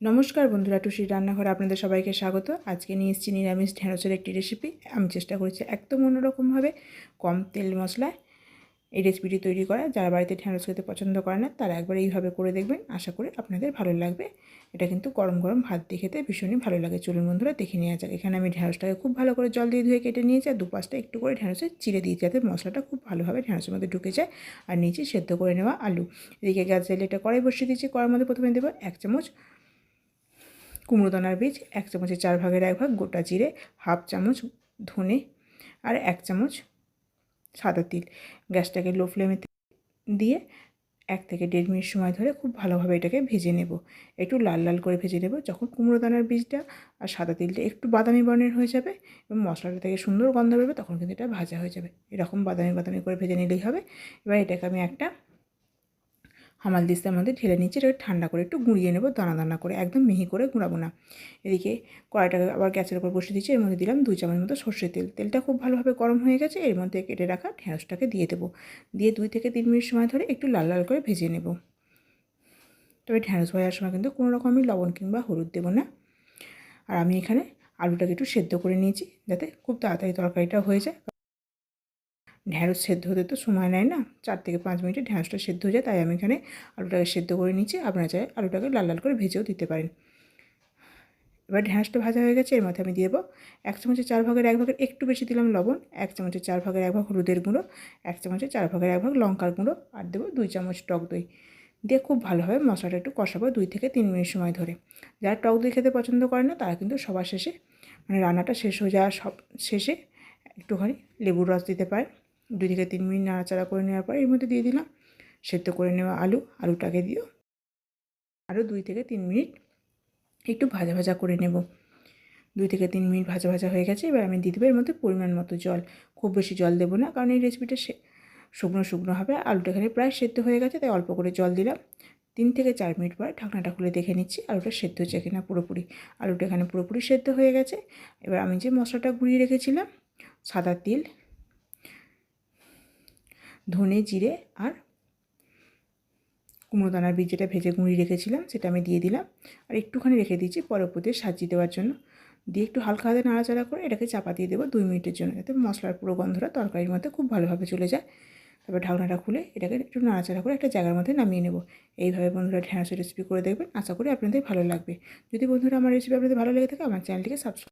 নমস্কার বন্ধুরা, টুসির রান্নাঘরে আপনাদের সবাইকে স্বাগত। আজকে নিয়ে এসেছি নিরামিষ ঢেঁড়সের একটি রেসিপি আমি চেষ্টা করেছি একদম অন্যরকমভাবে কম তেল মশলায় এই রেসিপিটি তৈরি করা। যারা বাড়িতে ঢেঁড়স খেতে পছন্দ করে না, তারা একবার এইভাবে করে দেখবেন। আশা করি আপনাদের ভালো লাগবে। এটা কিন্তু গরম গরম ভাত দিয়ে খেতে ভীষণই ভালো লাগে। চলুন বন্ধুরা, দেখে নেওয়া যাক। এখানে আমি ঢেঁড়সটাকে খুব ভালো করে জল দিয়ে ধুয়ে কেটে নিয়েছি আর দুপাশটা একটু করে ঢেঁড়সে চিড়ে দিয়েছি যাতে মশলাটা খুব ভালোভাবে ঢেঁড়সের মধ্যে ঢুকে যায় আর নিচে সেদ্ধ করে নেওয়া আলু। এদিকে গ্যাস জ্বালিয়ে এটা কড়াই বসিয়ে দিয়েছি। কড়ার মধ্যে প্রথমে দেবো এক চামচ কুমড়ো দানার বীজ, এক চামচের চার ভাগের এক ভাগ গোটা জিরে, হাফ চামচ ধনে আর এক চামচ সাদা তিল। গ্যাসটাকে লো ফ্লেমে দিয়ে এক থেকে দেড় মিনিট সময় ধরে খুব ভালোভাবে এটাকে ভেজে নেব। একটু লাল লাল করে ভেজে নেব। যখন কুমড়ো দানার বীজটা আর সাদা তিলটা একটু বাদামি বর্ণের হয়ে যাবে এবং মশলাটা থেকে সুন্দর গন্ধ বেরোবে, তখন কিন্তু এটা ভাজা হয়ে যাবে। এরকম বাদামি বাদামি করে ভেজে নিলেই হবে। এবার এটাকে আমি একটা হামাল দিস্তার মধ্যে ঢেলে নিচ্ছি, এটা ঠান্ডা করে একটু গুঁড়িয়ে নেব, দানা দানা করে, একদম মিহি করে গুঁড়াবো না। এদিকে কড়াইটাকে আবার গ্যাসের উপর বসিয়ে দিচ্ছি, এর মধ্যে দিলাম দুই চামচ মতো সর্ষের তেল। তেলটা খুব ভালোভাবে গরম হয়ে গেছে, এর মধ্যে কেটে রাখা ঢেঁড়সটাকে দিয়ে দেবো। দিয়ে দুই থেকে তিন মিনিট সময় ধরে একটু লাল লাল করে ভেজে নেব। তবে ঢেঁড়স ভাজার সময় কিন্তু কোনো রকম আমি লবণ কিংবা হলুদ দেবো না। আর আমি এখানে আলুটাকে একটু সেদ্ধ করে নিয়েছি, যাতে খুব তাড়াতাড়ি তরকারিটা হয়ে যায়। ঢ্যাঁড়স সেদ্ধ হতে তো সময় নেয় না। চার থেকে পাঁচ মিনিটে ঢ্যাঁড়সটা সেদ্ধ হয়ে যায়, তাই আমি এখানে আলুটাকে সেদ্ধ করে নিচ্ছি আপনারা চাই আলুটাকে লাল লাল করে ভেজেও দিতে পারেন। এবার ঢ্যাঁড়সটা ভাজা হয়ে গেছে, এর মধ্যে আমি দিয়ে দেবো এক চামচের চার ভাগের এক ভাগের একটু বেশি দিলাম লবণ, এক চামচের চার ভাগের এক ভাগ হলুদের গুঁড়ো, এক চামচের চার ভাগের এক ভাগ লঙ্কার গুঁড়ো আর দেবো দুই চামচ টক দই। দিয়ে খুব ভালোভাবে মশলাটা একটু কষাবো দুই থেকে তিন মিনিট সময় ধরে। যারা টক দই খেতে পছন্দ করে না, তারা কিন্তু সবার শেষে মানে রান্নাটা শেষ হয়ে যাওয়ার সব শেষে একটুখানি লেবুর রস দিতে পারে দুই থেকে তিন মিনিট নাড়াচাড়া করে নেওয়ার পর এর মধ্যে দিয়ে দিলাম সেদ্ধ করে নেওয়া আলু, আলুটাকে দিও আরও দুই থেকে তিন মিনিট একটু ভাজা ভাজা করে নেব। দুই থেকে তিন মিনিট ভাজা ভাজা হয়ে গেছে, এবার আমি দিয়ে দেবো এর মধ্যে পরিমাণ মতো জল। খুব বেশি জল দেবো না, কারণ এই রেসিপিটা সে শুকনো শুকনো হবে, আলুটা এখানে প্রায় সেদ্ধ হয়ে গেছে, তাই অল্প করে জল দিলাম। তিন থেকে চার মিনিট পরে ঢাকনাটা খুলে দেখে নিচ্ছি, আলুটা সেদ্ধ হচ্ছে কিনা পুরোপুরি। আলুটা এখানে পুরোপুরি সেদ্ধ হয়ে গেছে। এবার আমি যে মশলাটা গুঁড়িয়ে রেখেছিলাম, সাদা তিল ধনে জিরে আর কুমড়ো দানার বীজ যেটা ভেজে গুঁড়ি রেখেছিলাম, সেটা আমি দিয়ে দিলাম। আর একটুখানি রেখে দিয়েছি পরবর্তী সাজিয়ে দেওয়ার জন্য। দিয়ে একটু হালকা হাতে নাড়াচাড়া করে এটাকে চাপা দিয়ে দেবো দুই মিনিটের জন্য, যাতে মশলার পুরো গন্ধটা তরকারির মধ্যে খুব ভালোভাবে চলে যায়। তারপর ঢাকনাটা খুলে এটাকে একটু নাড়াচাড়া করে একটা জায়গার মধ্যে নামিয়ে নেব। এইভাবে বন্ধুরা ঢেঁড়সের রেসিপি করে দেখবেন, আশা করি আপনাদের ভালো লাগবে। যদি বন্ধুরা আমার রেসিপি আপনাদের ভালো লেগে থাকে, আমার চ্যানেলটিকে সাবস্ক্রাইব